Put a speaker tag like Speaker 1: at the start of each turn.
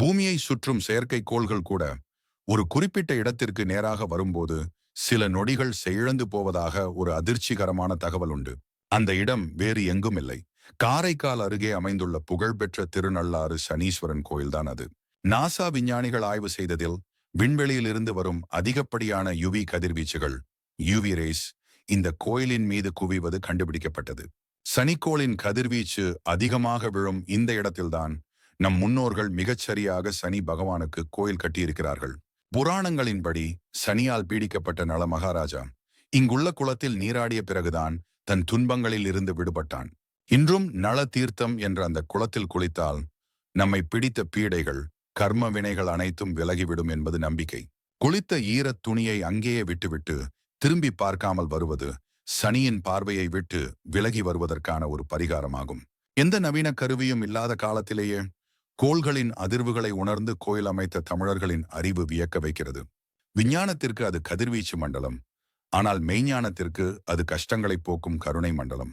Speaker 1: பூமியை சுற்றும் செயற்கைக்கோள்கள் கூட ஒரு குறிப்பிட்ட இடத்திற்கு நேராக வரும்போது சில நொடிகள் செயலந்து போவதாக ஒரு அதிர்ச்சிகரமான தகவல் உண்டு. அந்த இடம் வேறு எங்கும் இல்லை காரைக்கால் அருகே அமைந்துள்ள புகழ்பெற்ற திருநள்ளாறு சனீஸ்வரன் கோயில்தான் அது. நாசா விஞ்ஞானிகள் ஆய்வு செய்ததில் விண்வெளியில் இருந்து வரும் அதிகப்படியான யுவி கதிர்வீச்சுகள் யுவி ரேஸ் இந்த கோயிலின் மீது குவிவது கண்டுபிடிக்கப்பட்டது. சனிக்கோளின் கதிர்வீச்சு அதிகமாக விழும் இந்த இடத்தில்தான் நம் முன்னோர்கள் மிகச்சரியாக சனி பகவானுக்கு கோயில் கட்டியிருக்கிறார்கள். புராணங்களின்படி சனியால் பீடிக்கப்பட்ட நல மகாராஜா இங்குள்ள குளத்தில் நீராடிய பிறகுதான் தன் துன்பங்களில் இருந்து விடுபட்டான். இன்றும் நல தீர்த்தம் என்ற அந்த குளத்தில் குளித்தால் நம்மை பிடித்த பீடைகள் கர்ம வினைகள் அனைத்தும் விலகிவிடும் என்பது நம்பிக்கை. குளித்த ஈரத் துணியை அங்கேயே விட்டுவிட்டு திரும்பி பார்க்காமல் வருவது சனியின் பார்வையை விட்டு விலகி வருவதற்கான ஒரு பரிகாரமாகும். எந்த நவீன கருவியும் இல்லாத காலத்திலேயே கோள்களின் அதிர்வுகளை உணர்ந்து கோயில் அமைத்த தமிழர்களின் அறிவு வியக்க வைக்கிறது. விஞ்ஞானத்திற்கு அது கதிர்வீச்சு மண்டலம் ஆனால் மெய்ஞானத்திற்கு அது கஷ்டங்களை போக்கும் கருணை மண்டலம்.